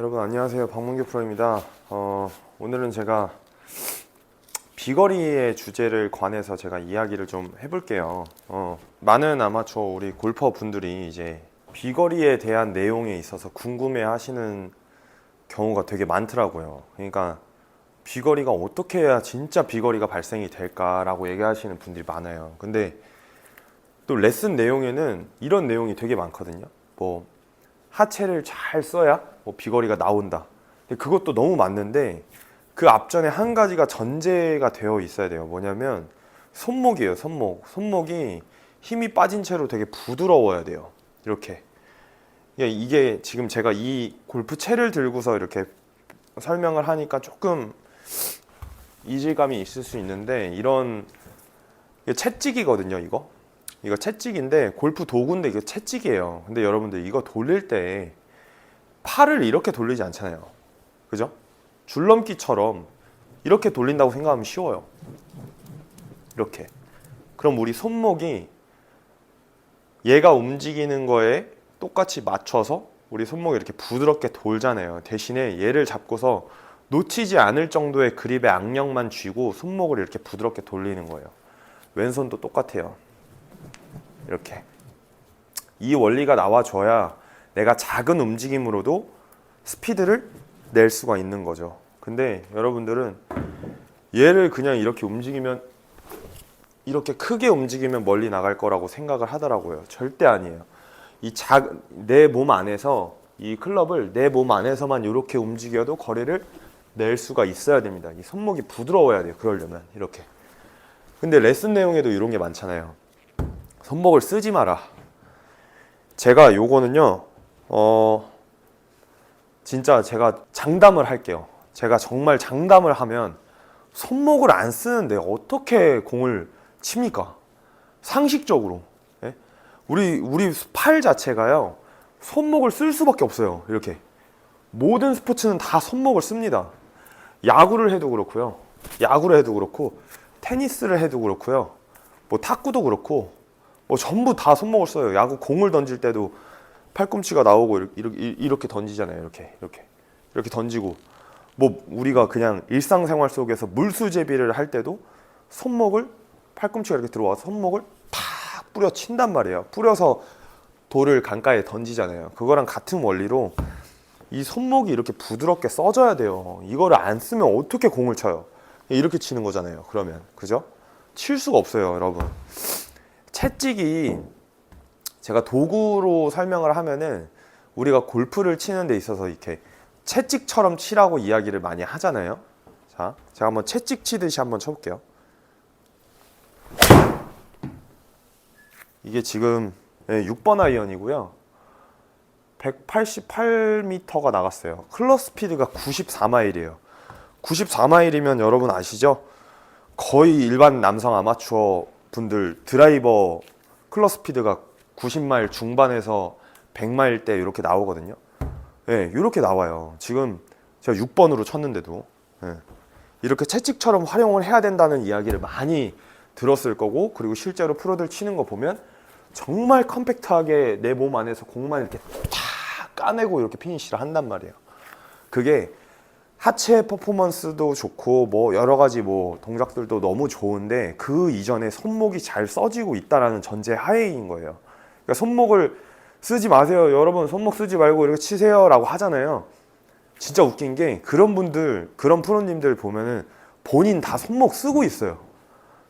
여러분 안녕하세요. 박문규 프로입니다. 어, 오늘은 제가 비거리의 주제를 관해서 제가 이야기를 좀 해볼게요. 어, 많은 아마추어 우리 골퍼 분들이 이제 비거리에 대한 내용에 있어서 궁금해 하시는 경우가 되게 많더라고요. 그러니까 비거리가 어떻게 해야 진짜 비거리가 발생이 될까라고 얘기하시는 분들이 많아요. 근데 또 레슨 내용에는 이런 내용이 되게 많거든요. 뭐 하체를 잘 써야 뭐 비거리가 나온다. 그것도 너무 맞는데 그 앞전에 한 가지가 전제가 되어 있어야 돼요. 뭐냐면 손목이에요. 손목. 손목이 힘이 빠진 채로 되게 부드러워야 돼요. 이렇게. 이게- 이게 지금 제가 이 골프 채를 들고서 이렇게 설명을 하니까 조금 이질감이 있을 수 있는데 이런 채찍이거든요. 이거. 이거 채찍인데 골프 도구인데 이게 채찍이에요. 근데 여러분들 이거 돌릴 때 팔을 이렇게 돌리지 않잖아요. 그죠? 줄넘기처럼 이렇게 돌린다고 생각하면 쉬워요. 이렇게. 그럼 우리 손목이 얘가 움직이는 거에 똑같이 맞춰서 우리 손목이 이렇게 부드럽게 돌잖아요. 대신에 얘를 잡고서 놓치지 않을 정도의 그립의 악력만 쥐고 손목을 이렇게 부드럽게 돌리는 거예요. 왼손도 똑같아요. 이렇게 이 원리가 나와줘야 내가 작은 움직임으로도 스피드를 낼 수가 있는 거죠. 근데 여러분들은 얘를 그냥 이렇게 움직이면 이렇게 크게 움직이면 멀리 나갈 거라고 생각을 하더라고요. 절대 아니에요. 이작내몸 안에서 이 클럽을 내 몸 안에서만 이렇게 움직여도 거리를 낼 수가 있어야 됩니다. 이 손목이 부드러워야 돼요. 그러려면 이렇게. 근데 레슨 내용에도 이런 게 많잖아요. 손목을 쓰지 마라. 제가 요거는요, 어, 진짜 제가 장담을 할게요. 제가 정말 장담을 하면 손목을 안 쓰는데 어떻게 공을 칩니까? 상식적으로. 예? 우리, 우리 팔 자체가요, 손목을 쓸 수밖에 없어요. 이렇게. 모든 스포츠는 다 손목을 씁니다. 야구를 해도 그렇고요. 야구를 해도 그렇고, 테니스를 해도 그렇고요. 뭐 탁구도 그렇고, 뭐 전부 다 손목을 써요. 야구 공을 던질 때도 팔꿈치가 나오고 이렇게, 이렇게, 던지잖아요. 이렇게 이렇게 이렇게 던지고 뭐 우리가 그냥 일상생활 속에서 물수제비를 할 때도 손목을 팔꿈치가 이렇게 들어와서 손목을 팍 뿌려 친단 말이에요. 뿌려서 돌을 강가에 던지잖아요. 그거랑 같은 원리로 이 손목이 이렇게 부드럽게 써져야 돼요. 이거를 안 쓰면 어떻게 공을 쳐요? 이렇게 치는 거잖아요. 그러면 그죠? 칠 수가 없어요, 여러분. 채찍이 제가 도구로 설명을 하면은 우리가 골프를 치는 데 있어서 이렇게 채찍처럼 치라고 이야기를 많이 하잖아요. 자, 제가 한번 채찍 치듯이 한번 쳐볼게요. 이게 지금 6번 아이언이고요. 188m가 나갔어요. 클럽 스피드가 94마일이에요. 94마일이면 여러분 아시죠? 거의 일반 남성 아마추어 분들 드라이버 클럽 스피드가 90마일 중반에서 100마일 대 이렇게 나오거든요. 예, 이렇게 나와요. 지금 제가 6번으로 쳤는데도 예, 이렇게 채찍처럼 활용을 해야 된다는 이야기를 많이 들었을 거고 그리고 실제로 프로들 치는 거 보면 정말 컴팩트하게 내 몸 안에서 공만 이렇게 탁 까내고 이렇게 피니시를 한단 말이에요. 그게 하체 퍼포먼스도 좋고 뭐 여러 가지 뭐 동작들도 너무 좋은데 그 이전에 손목이 잘 써지고 있다라는 전제 하에인 거예요. 그러니까 손목을 쓰지 마세요. 여러분 손목 쓰지 말고 이렇게 치세요라고 하잖아요. 진짜 웃긴 게 그런 분들 그런 프로님들 보면은 본인 다 손목 쓰고 있어요.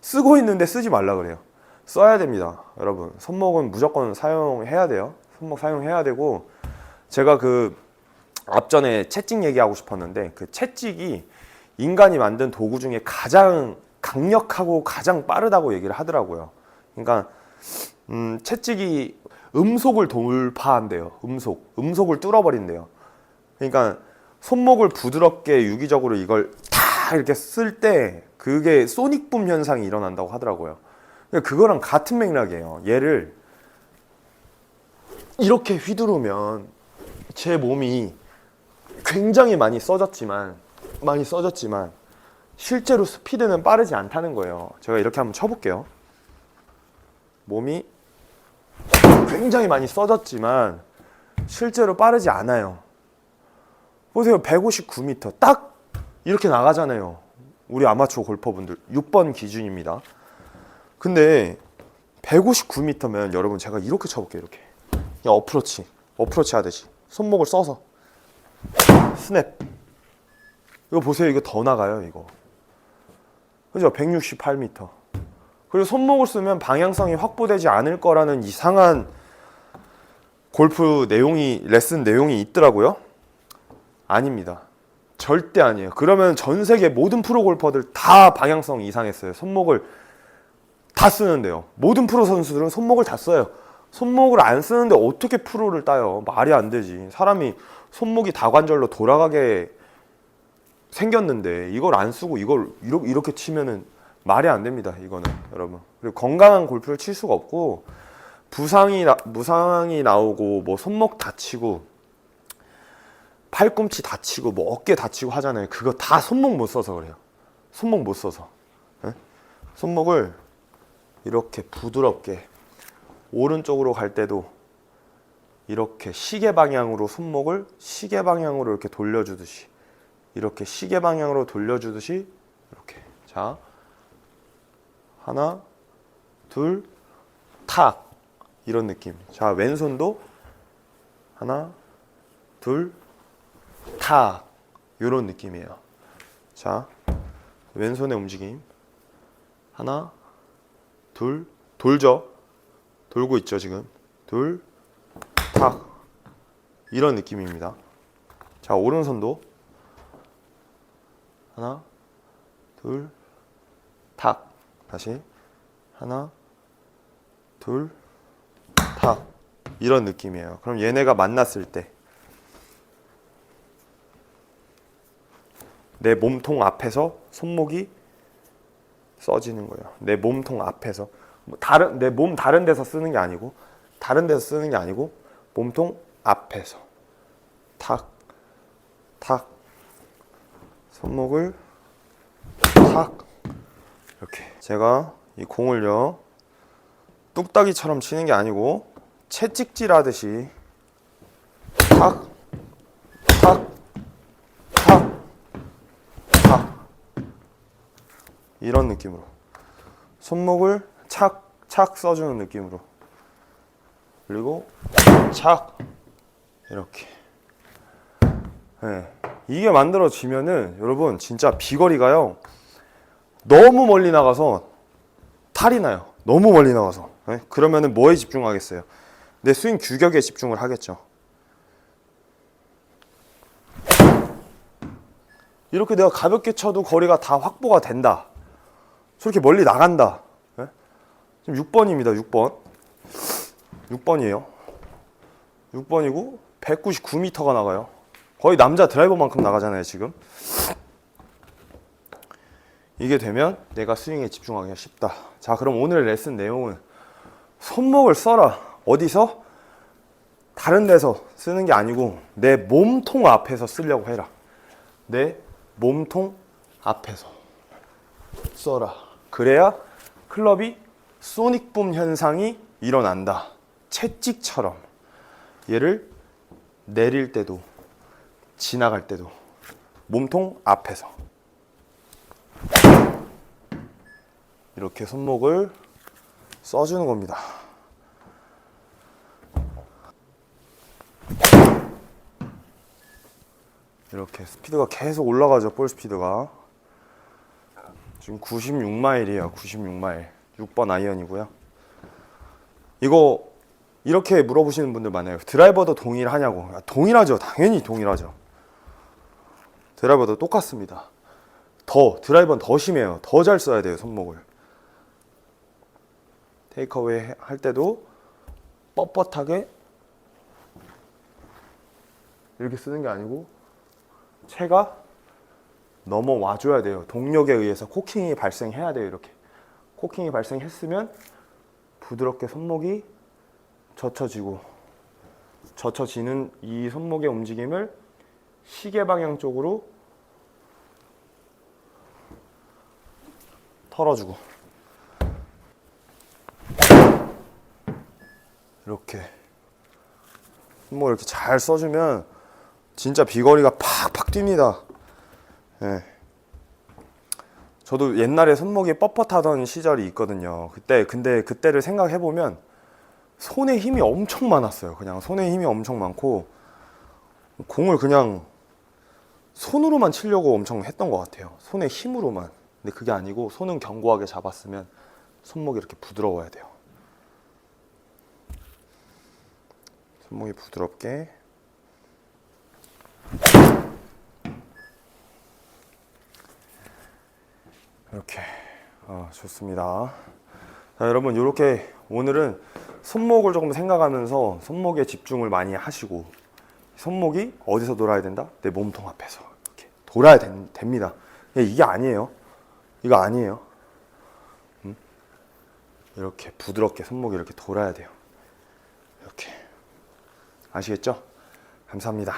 쓰고 있는데 쓰지 말라 그래요. 써야 됩니다. 여러분 손목은 무조건 사용해야 돼요. 손목 사용해야 되고 제가 그 앞전에 채찍 얘기하고 싶었는데 그 채찍이 인간이 만든 도구 중에 가장 강력하고 가장 빠르다고 얘기를 하더라고요. 그러니까 음, 채찍이 음속을 돌파한대요. 음속, 음속을 뚫어버린대요. 그러니까 손목을 부드럽게 유기적으로 이걸 다 이렇게 쓸 때 그게 소닉붐 현상이 일어난다고 하더라고요. 그러니까 그거랑 같은 맥락이에요. 얘를 이렇게 휘두르면 제 몸이 굉장히 많이 써졌지만 많이 써졌지만 실제로 스피드는 빠르지 않다는 거예요. 제가 이렇게 한번 쳐볼게요. 몸이 굉장히 많이 써졌지만 실제로 빠르지 않아요. 보세요 159m 딱 이렇게 나가잖아요 우리 아마추어 골퍼분들 6번 기준입니다 근데 159m면 여러분 제가 이렇게 쳐볼게요 이렇게 그냥 어프로치 어프로치 하듯이 손목을 써서 스냅. 이거 보세요. 이거 더 나가요 이거. 그죠? 168m 그리고 손목을 쓰면 방향성이 확보되지 않을 거라는 이상한 골프 내용이 레슨 내용이 있더라고요. 아닙니다. 절대 아니에요. 그러면 전 세계 모든 프로 골퍼들 다 방향성이 이상했어요. 손목을 다 쓰는데요. 모든 프로 선수들은 손목을 다 써요 손목을 안 쓰는데 어떻게 프로를 따요? 말이 안 되지. 사람이 손목이 다관절로 돌아가게 생겼는데 이걸 안 쓰고 이걸 이렇게, 치면은 말이 안 됩니다 이거는 여러분. 그리고 건강한 골프를 칠 수가 없고 부상이 나, 부상이 나오고 뭐 손목 다치고 팔꿈치 다치고 뭐 어깨 다치고 하잖아요. 그거 다 손목 못 써서 그래요. 손목 못 써서. 예? 손목을 이렇게 부드럽게 오른쪽으로 갈 때도 이렇게 시계 방향으로 손목을 시계 방향으로 이렇게 돌려주듯이 이렇게 시계 방향으로 돌려주듯이 이렇게. 자 하나 둘 탁. 이런 느낌. 자 왼손도 하나 둘 탁. 이런 느낌이에요. 자 왼손의 움직임. 하나 둘 돌죠 돌고 있죠 지금. 둘 탁. 이런 느낌입니다. 자 오른손도. 하나 둘 탁. 다시. 하나 둘 탁. 이런 느낌이에요. 그럼 얘네가 만났을 때. 내 몸통 앞에서 손목이 써지는 거예요. 내 몸통 앞에서 뭐 다른 내 몸 다른 데서 쓰는 게 아니고 다른 데서 쓰는 게 아니고 몸통 앞에서 탁 탁 손목을 탁 이렇게. 제가 이 공을요 뚝딱이처럼 치는 게 아니고 채찍질 하듯이 탁 탁, 탁, 탁. 이런 느낌으로. 손목을 착 착 써주는 느낌으로. 그리고 착. 이렇게. 네. 이게 만들어지면은 여러분 진짜 비거리가요 너무 멀리 나가서 탈이 나요. 너무 멀리 나가서. 네? 그러면은 뭐에 집중하겠어요? 내 스윙 규격에 집중을 하겠죠. 이렇게 내가 가볍게 쳐도 거리가 다 확보가 된다. 저렇게 멀리 나간다. 예? 지금 6번입니다. 6번. 6번이에요. 6번이고 199m가 나가요. 거의 남자 드라이버만큼 나가잖아요, 지금. 이게 되면 내가 스윙에 집중하기가 쉽다. 자, 그럼 오늘 레슨 내용은 손목을 써라. 어디서? 다른 데서 쓰는 게 아니고 내 몸통 앞에서 쓰려고 해라. 내 몸통 앞에서 써라. 그래야 클럽이 소닉붐 현상이 일어난다. 채찍처럼 얘를 내릴 때도 지나갈 때도 몸통 앞에서 이렇게 손목을 써주는 겁니다. 이렇게 스피드가 계속 올라가죠, 볼 스피드가. 지금 96마일이에요. 96마일. 6번 아이언이고요. 이거 이렇게 물어보시는 분들 많아요. 드라이버도 동일하냐고. 아, 동일하죠. 당연히 동일하죠. 드라이버도 똑같습니다. 더 드라이버는 더 심해요. 더 잘 써야 돼요, 손목을. 테이크어웨이 할 때도 뻣뻣하게 이렇게 쓰는 게 아니고 채가 넘어와 줘야 돼요. 동력에 의해서 코킹이 발생해야 돼요. 이렇게 코킹이 발생했으면 부드럽게 손목이 젖혀지고 젖혀지는 이 손목의 움직임을 시계 방향 쪽으로 털어주고 이렇게 손목을 이렇게 잘 써주면 진짜 비거리가 팍팍 뜁니다. 예. 저도 옛날에 손목이 뻣뻣하던 시절이 있거든요. 그때 근데 그때를 생각해 보면 손에 힘이 엄청 많았어요. 그냥 손에 힘이 엄청 많고 공을 그냥 손으로만 치려고 엄청 했던 것 같아요. 손에 힘으로만. 근데 그게 아니고 손은 견고하게 잡았으면 손목이 이렇게 부드러워야 돼요. 손목이 부드럽게. 이렇게 아, 좋습니다. 자, 여러분 이렇게 오늘은 손목을 조금 생각하면서 손목에 집중을 많이 하시고 손목이 어디서 돌아야 된다? 내 몸통 앞에서 이렇게 돌아야 된- 됩니다. 예, 이게 아니에요. 이거 아니에요. 음? 이렇게 부드럽게 손목이 이렇게 돌아야 돼요. 이렇게 아시겠죠? 감사합니다.